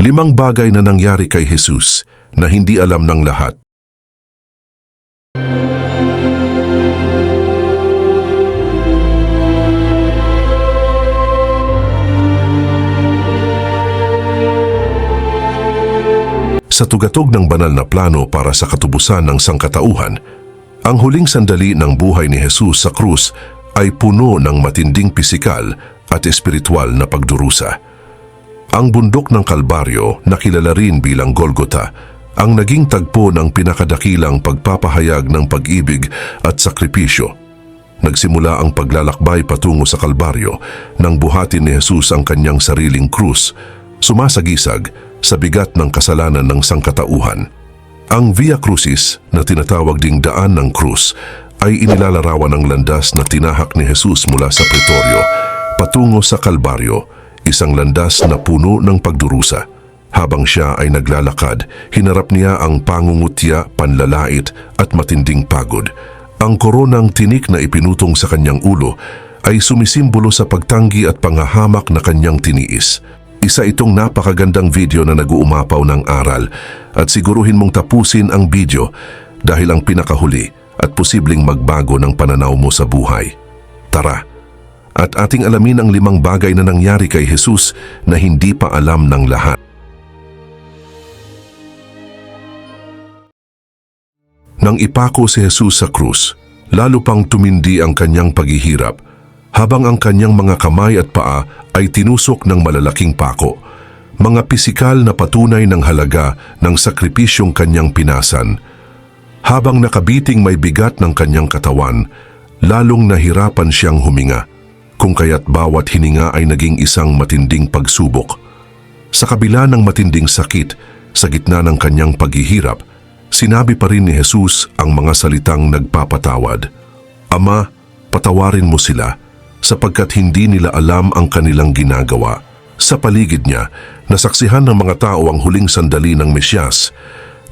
Limang bagay na nangyari kay Jesus na hindi alam ng lahat. Sa tugatog ng banal na plano para sa katubusan ng sangkatauhan, ang huling sandali ng buhay ni Jesus sa krus ay puno ng matinding pisikal at espiritual na pagdurusa. Ang bundok ng Kalbaryo na kilala rin bilang Golgota ang naging tagpo ng pinakadakilang pagpapahayag ng pag-ibig at sakripisyo. Nagsimula ang paglalakbay patungo sa Kalbaryo nang buhatin ni Jesus ang kanyang sariling krus, sumasagisag sa bigat ng kasalanan ng sangkatauhan. Ang Via Crucis na tinatawag ding daan ng krus ay inilalarawan ng landas na tinahak ni Jesus mula sa Pretorio patungo sa Kalbaryo, isang landas na puno ng pagdurusa. Habang siya ay naglalakad, hinarap niya ang pangungutya, panlalait at matinding pagod. Ang koronang tinik na ipinutong sa kanyang ulo ay sumisimbolo sa pagtanggi at pangahamak na kanyang tiniis. Isa itong napakagandang video na nag-uumapaw ng aral at siguruhin mong tapusin ang video dahil ang pinakahuli at posibleng magbago ng pananaw mo sa buhay. Tara, at ating alamin ang limang bagay na nangyari kay Jesus na hindi pa alam ng lahat. Nang ipako si Jesus sa krus, lalo pang tumindi ang kanyang paghihirap habang ang kanyang mga kamay at paa ay tinusok ng malalaking pako, mga pisikal na patunay ng halaga ng sakripisyong kanyang pinasan. Habang nakabiting may bigat ng kanyang katawan, lalong nahirapan siyang huminga, kung kaya't bawat hininga ay naging isang matinding pagsubok. Sa kabila ng matinding sakit, sa gitna ng kanyang paghihirap, sinabi pa rin ni Jesus ang mga salitang nagpapatawad. Ama, patawarin mo sila sapagkat hindi nila alam ang kanilang ginagawa. Sa paligid niya, nasaksihan ng mga tao ang huling sandali ng Mesyas.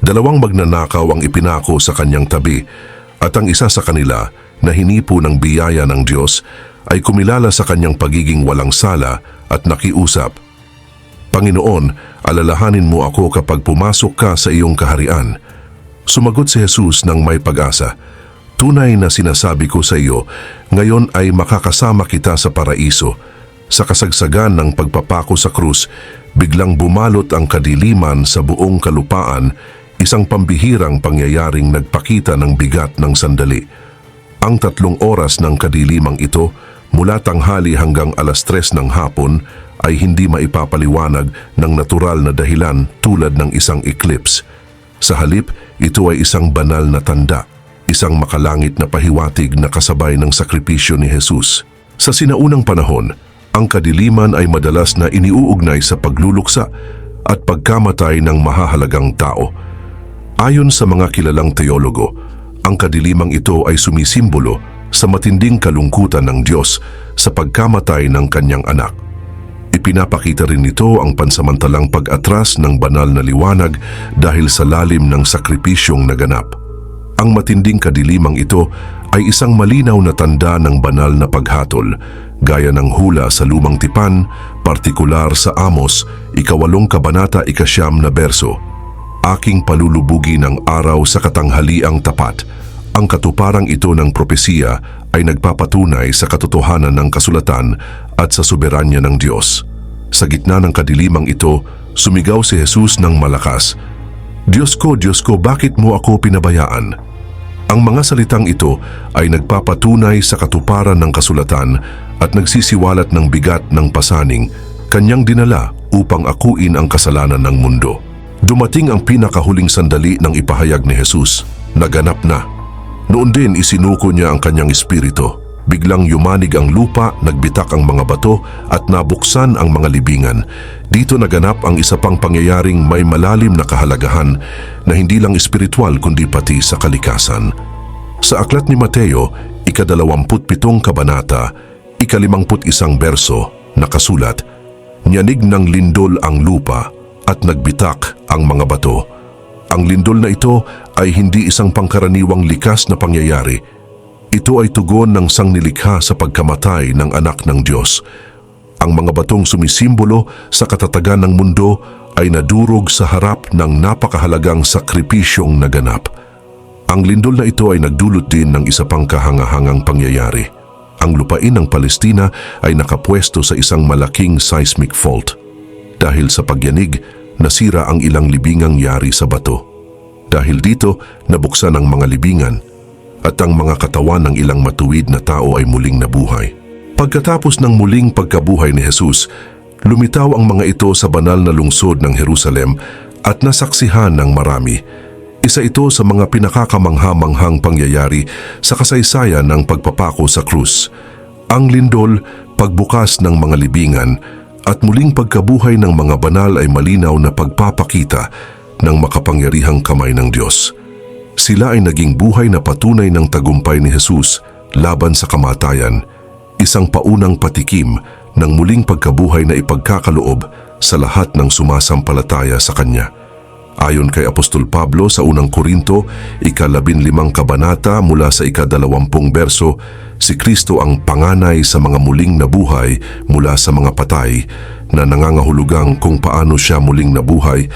Dalawang magnanakaw ang ipinako sa kanyang tabi at ang isa sa kanila na hinipo ng biyaya ng Diyos ay kumilala sa kanyang pagiging walang sala at nakiusap. Panginoon, alalahanin mo ako kapag pumasok ka sa iyong kaharian. Sumagot si Jesus ng may pag-asa. Tunay na sinasabi ko sa iyo, ngayon ay makakasama kita sa paraiso. Sa kasagsagan ng pagpapako sa krus, biglang bumalot ang kadiliman sa buong kalupaan, isang pambihirang pangyayaring nagpakita ng bigat ng sandali. Ang tatlong oras ng kadilimang ito, mula tanghali hanggang alas tres ng hapon, ay hindi maipapaliwanag ng natural na dahilan tulad ng isang eclipse. Sa halip, ito ay isang banal na tanda, isang makalangit na pahiwatig na kasabay ng sakripisyo ni Jesus. Sa sinaunang panahon, ang kadiliman ay madalas na iniuugnay sa pagluluksa at pagkamatay ng mahahalagang tao. Ayon sa mga kilalang teologo, ang kadilimang ito ay sumisimbolo sa matinding kalungkutan ng Diyos sa pagkamatay ng kanyang anak. Ipinapakita rin nito ang pansamantalang pag-atras ng banal na liwanag dahil sa lalim ng sakripisyong naganap. Ang matinding kadilimang ito ay isang malinaw na tanda ng banal na paghatol, gaya ng hula sa lumang tipan, partikular sa Amos, ikawalong kabanata ikasyam na berso. Aking palulubugi ng araw sa katanghaliang tapat. Ang katuparang ito ng propesiya ay nagpapatunay sa katotohanan ng kasulatan at sa soberanya ng Diyos. Sa gitna ng kadilimang ito, sumigaw si Jesus ng malakas, Diyos ko, Diyos ko, bakit mo ako pinabayaan? Ang mga salitang ito ay nagpapatunay sa katuparan ng kasulatan at nagsisiwalat ng bigat ng pasaning kanyang dinala upang akuin ang kasalanan ng mundo. Dumating ang pinakahuling sandali ng ipahayag ni Jesus. Naganap na. Noon din isinuko niya ang kanyang espiritu. Biglang yumanig ang lupa, nagbitak ang mga bato at nabuksan ang mga libingan. Dito naganap ang isa pang pangyayaring may malalim na kahalagahan na hindi lang espiritual kundi pati sa kalikasan. Sa aklat ni Mateo, ikadalawamput pitong kabanata, ikalimamput isang berso, nakasulat, Nyanig ng lindol ang lupa at nagbitak ang mga bato. Ang lindol na ito ay hindi isang pangkaraniwang likas na pangyayari. Ito ay tugon ng sangnilikha sa pagkamatay ng anak ng Diyos. Ang mga batong sumisimbolo sa katatagan ng mundo ay nadurog sa harap ng napakahalagang sakripisyong naganap. Ang lindol na ito ay nagdulot din ng isa pang kahangahangang pangyayari. Ang lupain ng Palestina ay nakapwesto sa isang malaking seismic fault. Dahil sa pagyanig, nasira ang ilang libingang yari sa bato. Dahil dito, nabuksan ang mga libingan at ang mga katawan ng ilang matuwid na tao ay muling nabuhay. Pagkatapos ng muling pagkabuhay ni Jesus, lumitaw ang mga ito sa banal na lungsod ng Jerusalem at nasaksihan ng marami. Isa ito sa mga pinakakamangha-manghang pangyayari sa kasaysayan ng pagpapako sa krus. Ang lindol, pagbukas ng mga libingan at muling pagkabuhay ng mga banal ay malinaw na pagpapakita ng makapangyarihang kamay ng Diyos. Sila ay naging buhay na patunay ng tagumpay ni Jesus laban sa kamatayan, isang paunang patikim ng muling pagkabuhay na ipagkakaloob sa lahat ng sumasampalataya sa Kanya. Ayon kay Apostol Pablo sa unang Korinto, ikalabinlimang kabanata mula sa ikadalawampung berso, si Kristo ang panganay sa mga muling nabuhay mula sa mga patay na nangangahulugang kung paano siya muling nabuhay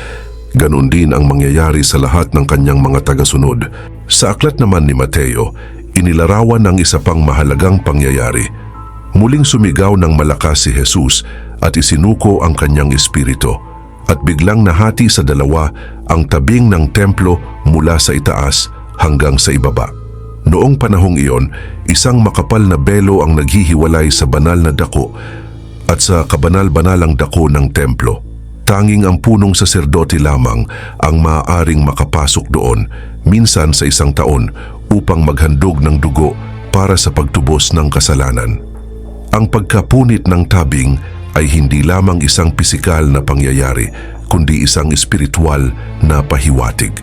Ganon din ang mangyayari sa lahat ng kanyang mga tagasunod. Sa aklat naman ni Mateo, inilarawan ng isa pang mahalagang pangyayari. Muling sumigaw ng malakas si Jesus at isinuko ang kanyang espiritu at biglang nahati sa dalawa ang tabing ng templo mula sa itaas hanggang sa ibaba. Noong panahong iyon, isang makapal na belo ang naghihiwalay sa banal na dako at sa kabanal-banalang dako ng templo. Tanging ang punong saserdote lamang ang maaaring makapasok doon minsan sa isang taon upang maghandog ng dugo para sa pagtubos ng kasalanan. Ang pagkapunit ng tabing ay hindi lamang isang pisikal na pangyayari kundi isang espiritual na pahiwatig.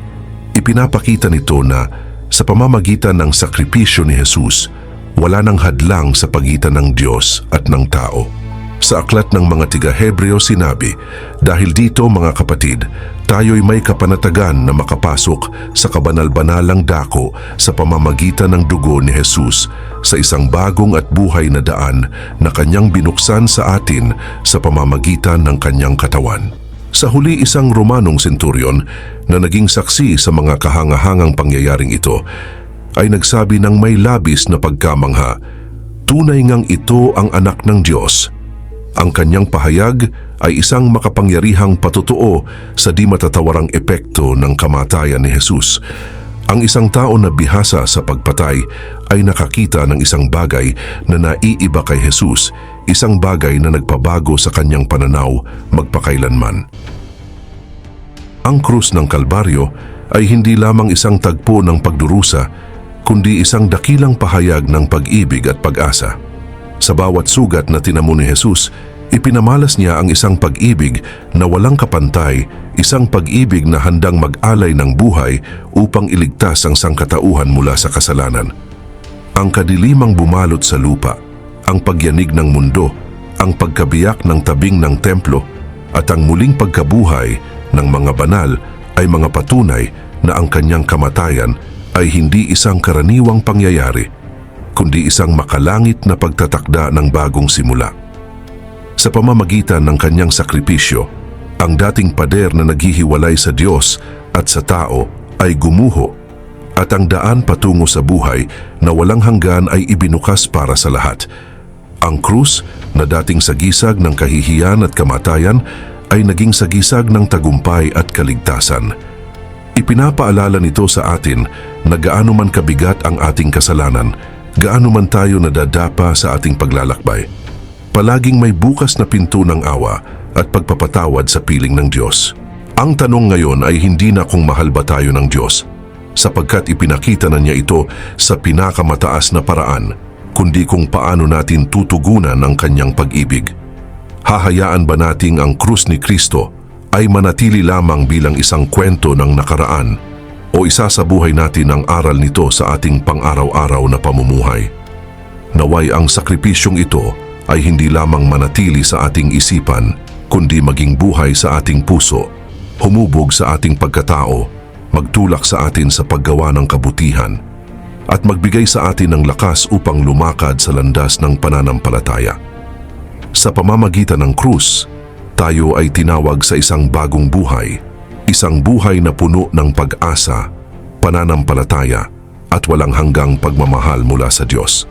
Ipinapakita nito na sa pamamagitan ng sakripisyo ni Jesus, wala nang hadlang sa pagitan ng Diyos at ng tao. Sa aklat ng mga tiga-Hebreo sinabi, dahil dito mga kapatid, tayo'y may kapanatagan na makapasok sa kabanal-banalang dako sa pamamagitan ng dugo ni Jesus sa isang bagong at buhay na daan na kanyang binuksan sa atin sa pamamagitan ng kanyang katawan. Sa huli isang Romanong senturyon na naging saksi sa mga kahangahangang pangyayaring ito ay nagsabi ng may labis na pagkamangha, tunay ngang ito ang anak ng Diyos ang kanyang pahayag ay isang makapangyarihang patutuo sa di matatawarang epekto ng kamatayan ni Jesus. Ang isang tao na bihasa sa pagpatay ay nakakita ng isang bagay na naiiba kay Jesus, isang bagay na nagpabago sa kanyang pananaw magpakailanman. Ang krus ng Kalbaryo ay hindi lamang isang tagpo ng pagdurusa, kundi isang dakilang pahayag ng pag-ibig at pag-asa. Sa bawat sugat na tinamo ni Jesus, ipinamalas niya ang isang pag-ibig na walang kapantay, isang pag-ibig na handang mag-alay ng buhay upang iligtas ang sangkatauhan mula sa kasalanan. Ang kadilimang bumalot sa lupa, ang pagyanig ng mundo, ang pagkabiyak ng tabing ng templo, at ang muling pagkabuhay ng mga banal ay mga patunay na ang kanyang kamatayan ay hindi isang karaniwang pangyayari, kundi isang makalangit na pagtatakda ng bagong simula. Sa pamamagitan ng kanyang sakripisyo, ang dating pader na naghihiwalay sa Diyos at sa tao ay gumuho at ang daan patungo sa buhay na walang hanggan ay ibinukas para sa lahat. Ang krus na dating sagisag ng kahihiyan at kamatayan ay naging sagisag ng tagumpay at kaligtasan. Ipinapaalala nito sa atin na gaano man kabigat ang ating kasalanan, gaano man tayo nadadapa sa ating paglalakbay. Palaging may bukas na pinto ng awa at pagpapatawad sa piling ng Diyos. Ang tanong ngayon ay hindi na kung mahal ba tayo ng Diyos, sapagkat ipinakita na niya ito sa pinakamataas na paraan, kundi kung paano natin tutugunan ang kanyang pag-ibig. Hahayaan ba nating ang krus ni Kristo ay manatili lamang bilang isang kwento ng nakaraan o isasabuhay natin ang aral nito sa ating pang-araw-araw na pamumuhay. Naway ang sakripisyong ito ay hindi lamang manatili sa ating isipan, kundi maging buhay sa ating puso, humubog sa ating pagkatao, magtulak sa atin sa paggawa ng kabutihan, at magbigay sa atin ng lakas upang lumakad sa landas ng pananampalataya. Sa pamamagitan ng krus, tayo ay tinawag sa isang bagong buhay, isang buhay na puno ng pag-asa, pananampalataya at walang hanggang pagmamahal mula sa Diyos.